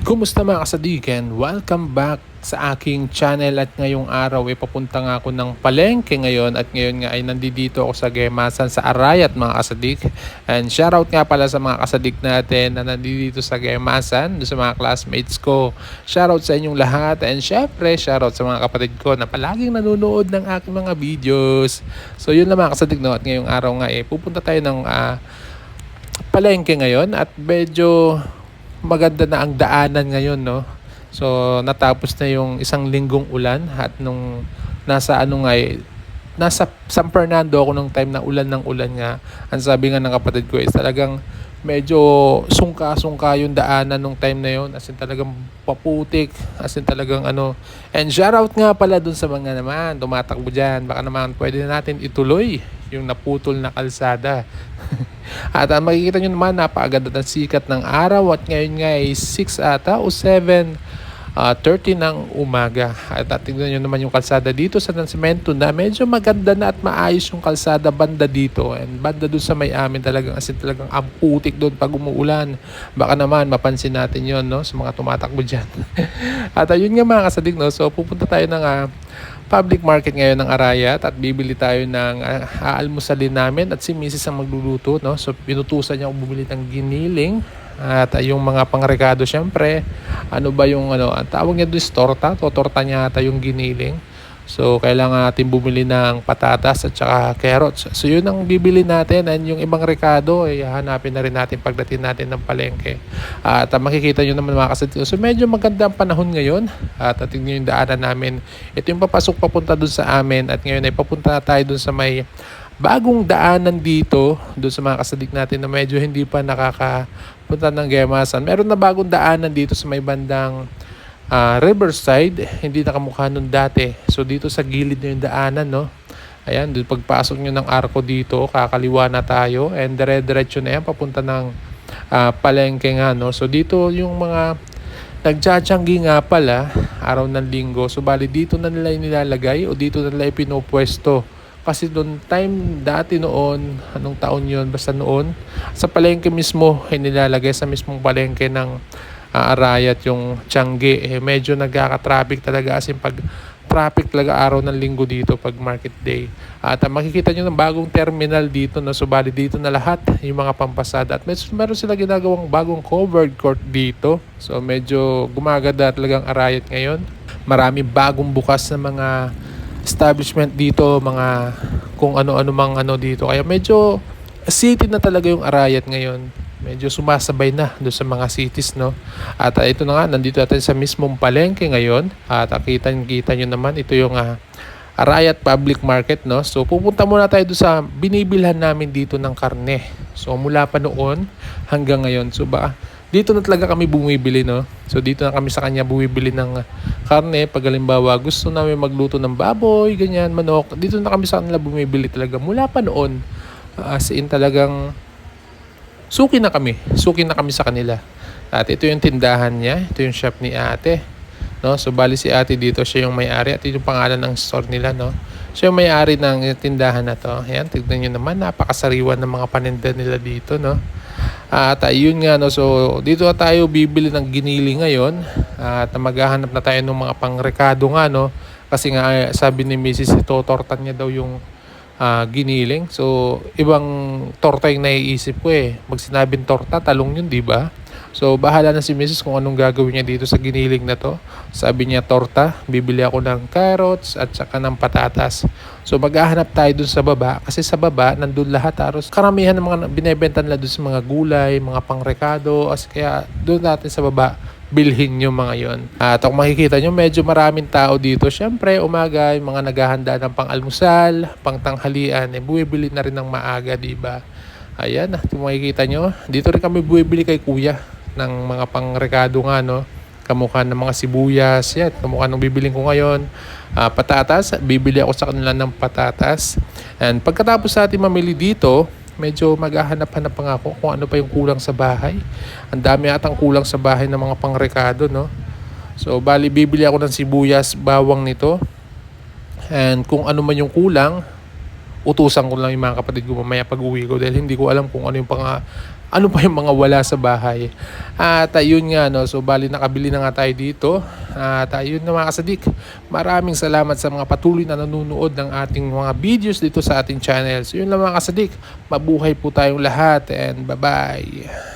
Kumusta mga kasadigan? Welcome back sa aking channel at ngayong araw ay papunta nga ako ng palengke ngayon at ngayon nga ay nandito ako sa Gemasan sa Arayat mga kasadik and shoutout nga pala sa mga kasadik natin na nandito sa Gemasan sa mga classmates ko. Shoutout sa inyong lahat and syempre shoutout sa mga kapatid ko na palaging nanonood ng aking mga videos. So yun lang mga kasadik no? At ngayong araw nga eh pupunta tayo ng ah, palengke ngayon at medyo maganda na ang daanan ngayon, no? So, natapos na yung isang linggong ulan at nung nasa ano nga eh, nasa San Fernando ako nung time na ulan ng ulan nga. Ang sabi nga ng kapatid ko is talagang medyo sungka-sungka yung daanan nung time na yon as in talagang paputik. As in talagang ano. And shoutout nga pala dun sa mga naman tumatakbo dyan. Baka naman pwede na natin ituloy yung naputol na kalsada at ang makikita nyo naman napakaganda ng sikat ng araw at ngayon nga ay 6 ata o 7 uh, 30 ng umaga. At uh, tingnan nyo naman yung kalsada dito sa Nascimento na medyo maganda na at maayos yung kalsada banda dito. And banda doon sa may amin talagang asin talagang amputik doon pag umuulan. Baka naman mapansin natin yon no, sa mga tumatakbo dyan. at ayun nga mga kasadig, no? so pupunta tayo ng uh, public market ngayon ng Arayat at bibili tayo ng uh, aalmusalin namin at si Mrs. ang magluluto no so pinutusan niya ako bumili ng giniling at uh, yung mga pangrekado syempre ano ba yung ano ang tawag niya doon torta to torta niya ata yung giniling So, kailangan natin bumili ng patatas at saka carrots. So, yun ang bibili natin. And yung ibang rekado, eh, hanapin na rin natin pagdating natin ng palengke. At uh, makikita nyo naman mga kasatid. So, medyo maganda ang panahon ngayon. At uh, tingnan yung daanan namin. Ito yung papasok papunta dun sa amin. At ngayon ay papunta tayo dun sa may bagong daanan dito. Dun sa mga kasadik natin na medyo hindi pa nakakapunta ng Gemasan. Meron na bagong daanan dito sa may bandang uh, Riverside, hindi nakamukha nun dati. So dito sa gilid na yung daanan, no? Ayan, doon pagpasok nyo ng arko dito, kakaliwa na tayo. And dire-diretso na yan, papunta ng uh, palengke nga, no? So dito yung mga nagtsatsyanggi nga pala, araw ng linggo. So bali dito na nila nilalagay o dito na nila ipinopwesto. Kasi doon time dati noon, anong taon yon basta noon, sa palengke mismo, ay nilalagay sa mismong palengke ng uh, Arayat yung Tiangge, eh, medyo nagkaka-traffic talaga as in pag traffic talaga araw ng linggo dito pag market day. At uh, makikita nyo ng bagong terminal dito na subali dito na lahat yung mga pampasada. At may, meron sila ginagawang bagong covered court dito. So medyo gumaganda talagang arayat ngayon. Marami bagong bukas na mga establishment dito, mga kung ano-ano mang ano dito. Kaya medyo city na talaga yung arayat ngayon medyo sumasabay na doon sa mga cities no? At uh, ito na nga nandito natin sa mismong palengke ngayon. At uh, kita, kita nyo naman ito yung uh, Arayat Public Market no? So pupunta muna tayo doon sa binibilhan namin dito ng karne. So mula pa noon hanggang ngayon. So ba dito na talaga kami bumibili no? So dito na kami sa kanya bumibili ng karne. Pag halimbawa gusto namin magluto ng baboy ganyan manok dito na kami sa kanila bumibili talaga. Mula pa noon as in talagang suki na kami. Suki na kami sa kanila. At ito yung tindahan niya. Ito yung shop ni ate. No? So, bali si ate dito. Siya yung may-ari. At ito yung pangalan ng store nila. No? Siya yung may-ari ng tindahan na to. Ayan, tignan nyo naman. Napakasariwan ng mga paninda nila dito. No? At ayun nga, no? so dito na tayo bibili ng ginili ngayon. At maghahanap na tayo ng mga pangrekado nga. No? Kasi nga sabi ni Mrs. ito, tortan niya daw yung uh, giniling. So, ibang torta yung naiisip ko eh. Pag sinabing torta, talong yun, di ba? So, bahala na si Mrs. kung anong gagawin niya dito sa giniling na to. Sabi niya, torta. Bibili ako ng carrots at saka ng patatas. So, maghahanap tayo dun sa baba. Kasi sa baba, nandun lahat. Aros, karamihan ng mga binebenta nila dun sa mga gulay, mga pangrekado. As, kaya, doon natin sa baba bilhin nyo mga yon. At kung makikita nyo, medyo maraming tao dito. Siyempre, umaga, yung mga naghahanda ng pang-almusal, pang-tanghalian, eh, buwibili na rin ng maaga, di ba? Ayan, kung makikita nyo, dito rin kami buwibili kay kuya ng mga pang-rekado nga, no? Kamukha ng mga sibuyas, yan, kamukha ng bibiling ko ngayon. Uh, patatas, bibili ako sa kanila ng patatas. And pagkatapos sa ating mamili dito, medyo maghahanap-hanap pa nga ako kung ano pa yung kulang sa bahay. Ang dami atang kulang sa bahay ng mga pangrekado, no? So, bali, bibili ako ng sibuyas, bawang nito. And kung ano man yung kulang, utusan ko lang yung mga kapatid ko mamaya pag uwi ko dahil hindi ko alam kung ano yung pang ano pa yung mga wala sa bahay. At ayun nga, no, so bali nakabili na nga tayo dito. At ayun na mga kasadik, maraming salamat sa mga patuloy na nanonood ng ating mga videos dito sa ating channel. So yun lang mga kasadik, mabuhay po tayong lahat and bye-bye.